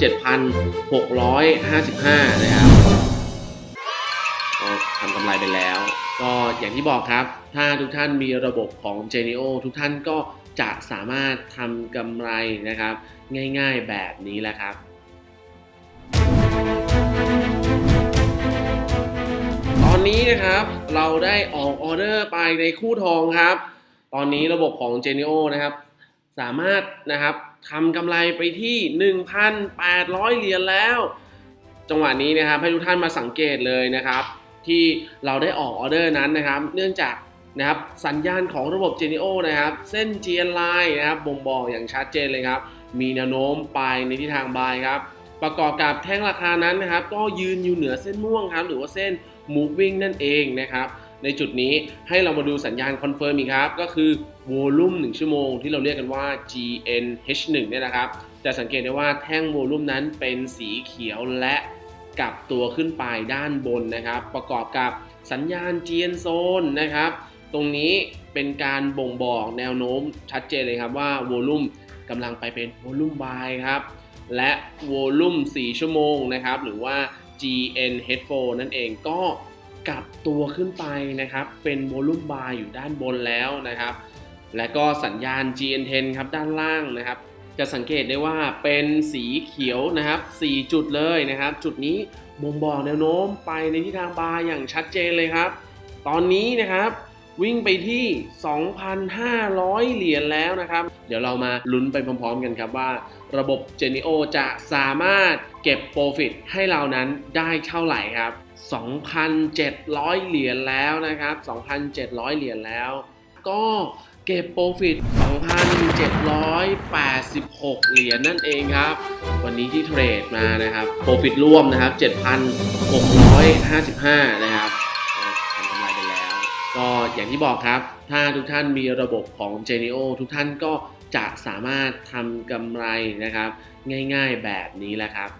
7,655 นะครับก็ทำกำไรไปแล้ว ก็อย่างที่บอกครับ ถ้าทุกท่านมีระบบของ Genio ทุกท่านก็จะสามารถทำกำไรนะครับ ง่ายๆแบบนี้แหละครับตอนนี้นะครับเราได้ออกออเดอร์ไปในคู่ทองครับ ตอนนี้ระบบของ Genio นะครับ สามารถนะครับ ทำกำไรไปที่ 1,800 เหรียญแล้ว จังหวะนี้นะครับให้ทุกท่านมาสังเกตเลยนะครับ ที่เราได้ออกออเดอร์นั้นนะครับ เนื่องจากนะครับสัญญาณของระบบ Genio นะครับ เส้น GN line นะครับบ่งบอกอย่างชัดเจนเลยครับ มีแนวโน้มไปในทิศทางบายครับประกอบกับแท่งราคานั้นนะครับ ก็ยืนอยู่เหนือเส้นม่วงครับ หรือว่าเส้น moving นั่นเองนะครับ ในจุดนี้ให้เรามาดูสัญญาณคอนเฟิร์มอีกครับ ก็คือวอลุ่ม1ชั่วโมงที่เราเรียกกันว่า GNH1 เนี่ยนะครับจะสังเกตได้ว่าแท่งวอลุ่มนั้นเป็นสีเขียวและกลับตัวขึ้นไปด้านบนนะครับ ประกอบกับสัญญาณ GN Zone นะครับ ตรงนี้เป็นการบ่งบอกแนวโน้มชัดเจนเลยครับว่าวอลุ่มกำลังไปเป็นวอลุ่มบายครับ และวอลุ่ม4ชั่วโมงนะครับ หรือว่า GN h e a d f o นั่นเองก็ กลับตัวขึ้นไปนะครับ เป็นโวลุ่มบายอยู่ด้านบนแล้วนะครับ และก็สัญญาณ GN10 ครับด้านล่างนะครับ จะสังเกตได้ว่าเป็นสีเขียวนะครับ 4 จุดเลยนะครับ จุดนี้บ่งบอกแนวโน้มไปในทิศทางบายอย่างชัดเจนเลยครับ ตอนนี้นะครับวิ่งไปที่ 2,500 เหรียญแล้วนะครับ เดี๋ยวเรามาลุ้นไปพร้อมๆกันครับว่า ระบบ Genio จะสามารถเก็บ Profit ให้เรานั้นได้เท่าไหร่ครับ 2,700 เหรียญแล้วนะครับ 2,700 เหรียญแล้ว ก็เก็บ Profit 2,786 เหรียญนั่นเองครับ วันนี้ที่เทรดมานะครับ Profit ร่วมนะครับ 7,655 นะครับทำกำไรไปแล้ว ก็อย่างที่บอกครับ ถ้าทุกท่านมีระบบของ Genio ทุกท่านก็จะสามารถทำกำไรนะครับ ง่ายๆแบบนี้แหละครับ